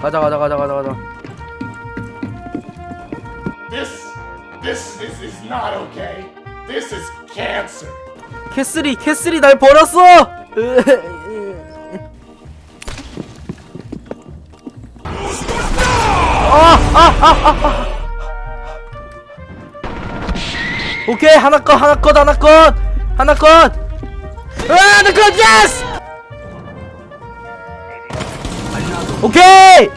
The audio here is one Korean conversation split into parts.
가자 가자 가자 가자 가자 This, this, this is not okay. This is cancer. 캐슬이 캐슬이 날 버렸어 오케이 하나 컷 하나 컷 하나 컷 하나 컷 아, 하나 컷 예스 오케이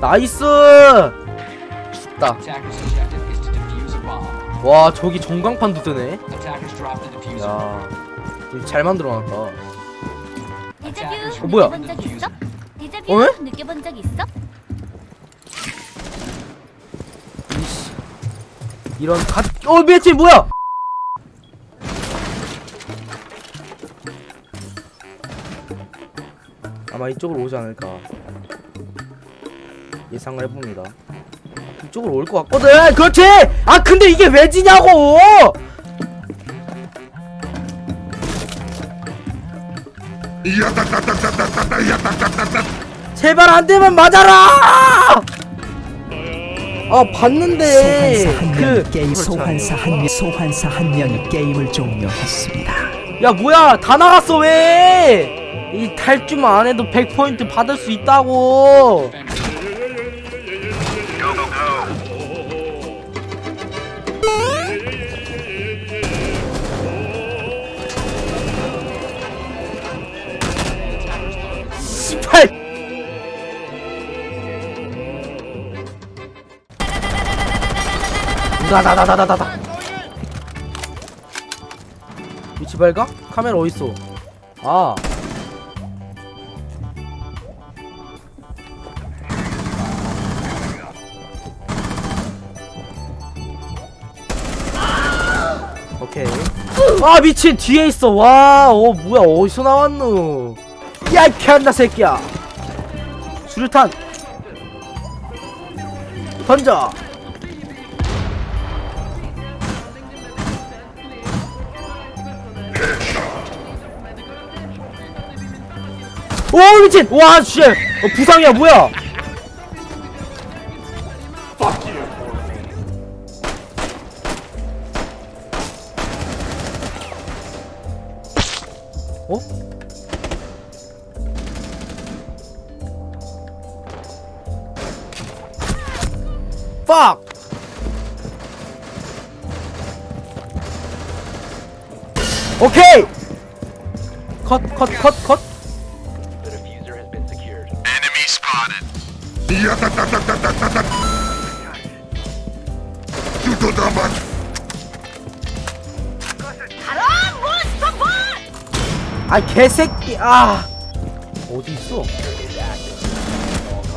나이스 bomb. 와 저기 전광판도 뜨네. 야, 잘 만들어놨다. 어, 뭐야? 어, 왜? 느껴본 적 있어? 이씨, 이런 가, 어, 매치 뭐야? 아마 이쪽으로 오지 않을까 예상을 해봅니다. 이쪽으로 올 것 같거든. 그렇지. 아 근데 이게 왜 지냐고? 제발 한 대만 맞아라! 아 봤는데 소환사 한 그명 게임 소환사. 한 명 소환사 한 명이 게임을 종료했습니다. 야 뭐야 다 나갔어 왜? 이 탈주만 안 해도 100포인트 받을 수 있다고 씨발 나나나나나나 위치 발각? 카메라 어딨어? 아 오케이. 아 미친. 뒤에 있어. 와어 뭐야. 어디서 나왔노? 야이 편나 새끼야. 수류탄. 던져. 오 미친. 와 씨. 어, 부상이야. 뭐야 어? Fuck! 오케이! 컷, 컷, 컷, 컷. The diffuser has been secured. 아, 개새끼, 아. 어디 있어?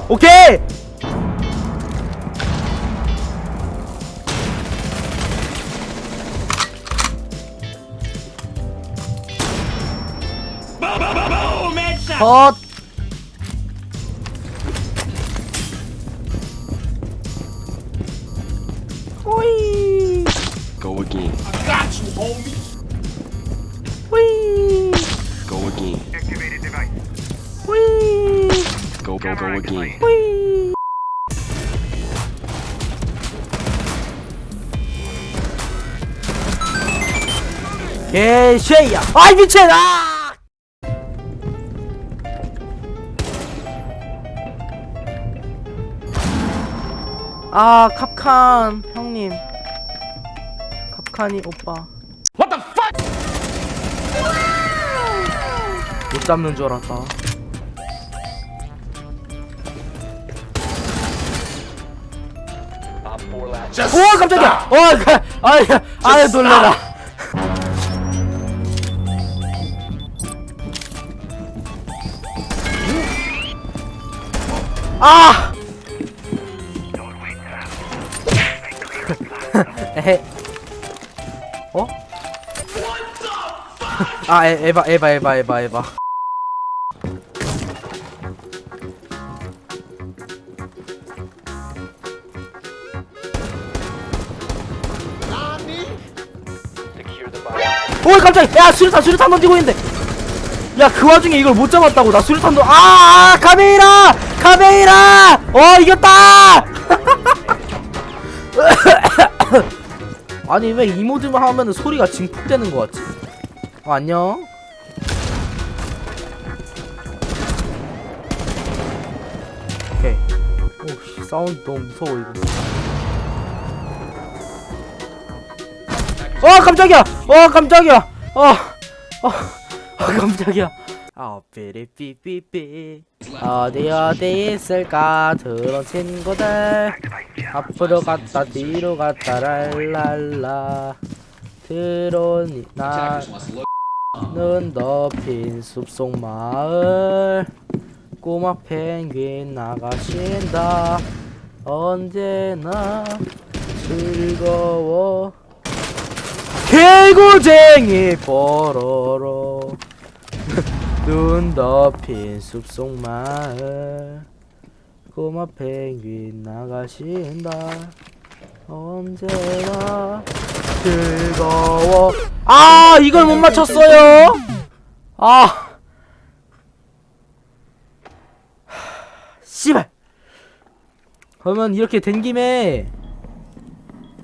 오케이! 컷! Go go go again. 호이! 개쉐야! 아이 미친! 아! 아 캅칸 형님 캅칸이 오빠 What the fuck? 못 잡는 줄 알았다 Op 4 last. Just 오 깜짝이야! 어 그, 아야 아야 놀래라 아! 에헤 어? 아 에, 에바 에바 에바 에바 에바 오 깜짝이야. 야 수류탄 수류탄 던지고 있는데. 야 그 와중에 이걸 못 잡았다고. 나 수류탄 던 아, 아 카메이라! 카메이라! 어 이겼다! 아니 왜 이 모드만 하면은 소리가 증폭되는 것 같지? 어, 안녕? 오케이. 오씨 사운드 너무 무서워 이거 어 깜짝이야. 어 깜짝이야. 어, 어, 어 깜짝이야. 아 삐리삐삐삐. 어디 어디 있을까? 드론 친구들 앞으로 갔다 뒤로 갔다. 랄랄라. 드론이. 나는 덮인 숲속 마을. 꼬마 펭귄 나가신다. 언제나 즐거워 개구쟁이 뽀로로. 눈 덮인 숲속 마을. 꼬마 펭귄 나가신다. 언제나 즐거워. 아 이걸 못 맞췄어요. 아. 하, 씨발. 그러면 이렇게 된 김에